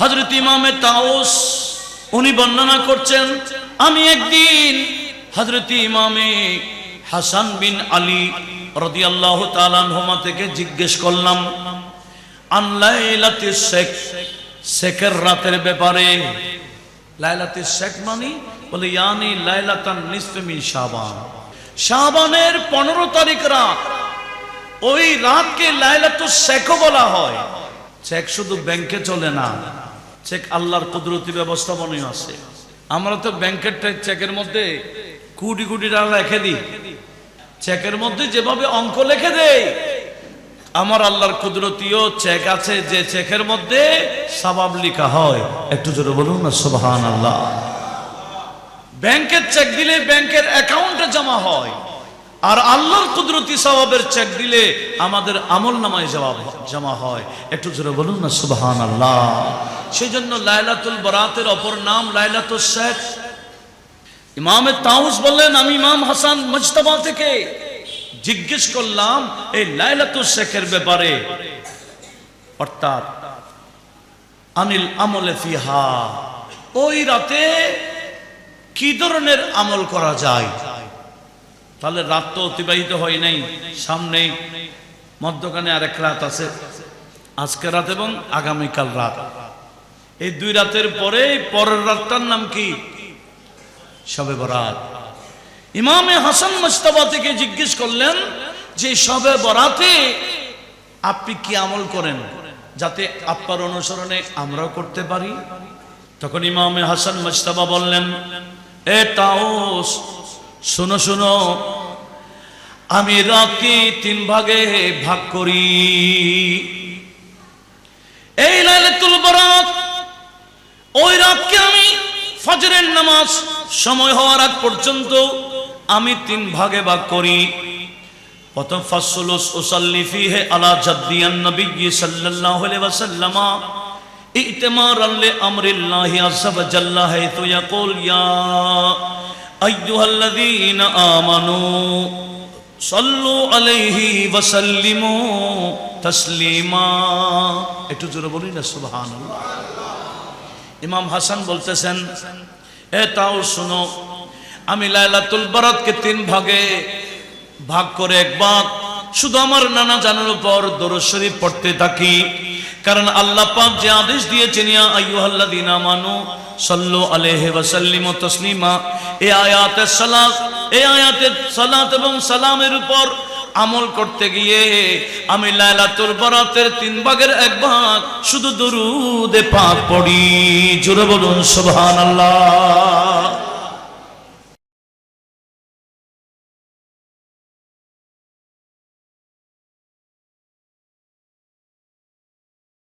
হজরত ইমামে তাওস উনি বর্ণনা করছেন, আমি একদিন হজরত ইমামে হাসান বিন আলী রদিয়াল্লাহ তালানহমা থেকে জিজ্ঞেস করলাম আনলাইলাতে শেখ, শেখের রাতের ব্যাপারে? লাইলাতে শেখ মানি? বলে, ইয়ানি লাইলাতান নিসফে মিন শাবান। শাবানের পনেরো তারিখ রাত, ওই রাতকে লাইলাতুল শেখও বলা হয়। চেক শুধু ব্যাংকে চলে না চেক আল্লাহর কুদরতি ব্যবস্থাপনায় আছে। আমরা তো ব্যাংকের চেকের মধ্যে কোটি কোটি টাকা রেখে দিই। চেকের মধ্যে যেভাবে অঙ্ক লিখে দেয় আমার আল্লাহর কুদরতিও চেক আছে, যে চেকের মধ্যে সাবাব লেখা হয়। একটু জোরে বলুন না সুবহান আল্লাহ ব্যাংকের চেক দিলে ব্যাংকের অ্যাকাউন্টে জমা হয়, আর আল্লাহর কুদরতি সবাবের চেক দিলে আমাদের আমল নামায় জমা হয়। একটু জোরে বলুন না সুবহান আল্লাহ সেই জন্য লাইলাতুল বরাতের অপর নাম লাইলাতুল শেখ ইমামে তাউস বললেন, আমি ইমাম হাসান মজতবা থেকে জিজ্ঞেস করলাম, এই লাইলাতুল শেখের ব্যাপারে। অর্থাৎ, আনিল আমলে ফিহা, ওই রাতে কি ধরনের আমল করা যায়? তাহলে রাত তো অতিবাহিত হয় নাই, সামনে মধ্যখানে আরেক রাত আছে। আজকে রাত এবং আগামীকাল রাত। এই দুই রাতের পরে পরের রাতটার নাম কি? সবে বরাত। ইমামে হাসান মুস্তাবা থেকে জিজ্ঞেস করলেন যে সবে বরাতে আপনি কি আমল করেন যাতে আপনার অনুসরণে আমরাও করতে পারি? তখন ইমামে হাসান মুস্তাবা বললেন, এ তাওস, শোনো শোনো, আমি রাতকে তিন ভাগে ভাগ করি। এই লাইলাতুল বরাত ওই রাতকে আমি ফজরের নামাজ সময় হওয়ার আগ পর্যন্ত আমি তিন ভাগে ভাগ করি। প্রথম ফাসলুস উসাল্লি ফিহে আলা জাদ্দিয়ান নবী সাল্লাল্লাহু আলাইহি ওয়াসাল্লামা। ইতিমারান লিআমরিল্লাহি আযজা ওয়া জাল্লা হাইতু ইয়াকুল, ইয়া আইয়ুহাল্লাযীনা আমানু সাল্লু আলাইহি ওয়া সাল্লিমু তাসলিমা। একটু জোরে বলি না, সুবহানাল্লাহ। ইমাম হাসান বলতেছেন, এ তাও শুনো, আমি লাইলাতুল বারাতকে তিন ভাগে ভাগ করে এক ভাগ। শুধু আমার নানা জানার উপর দরুদ শরীফ পড়তে থাকি, কারণ আল্লাহ পাক যে আদেশ দিয়েছেন, ইয়া আইয়ুহাল্লাযীনা আমানু সাল্লু আলাইহি ওয়া সাল্লিমু তাসলিমা, এই আয়াতের সালাত, এই আয়াতের সালাত এবং সালামের উপর আমল করতে গিয়ে আমি লাইলাতুল বরাতের তিন ভাগের এক ভাগ শুধু দরুদে পাক পড়ি। জোরে বলুন, সুবহানাল্লাহ।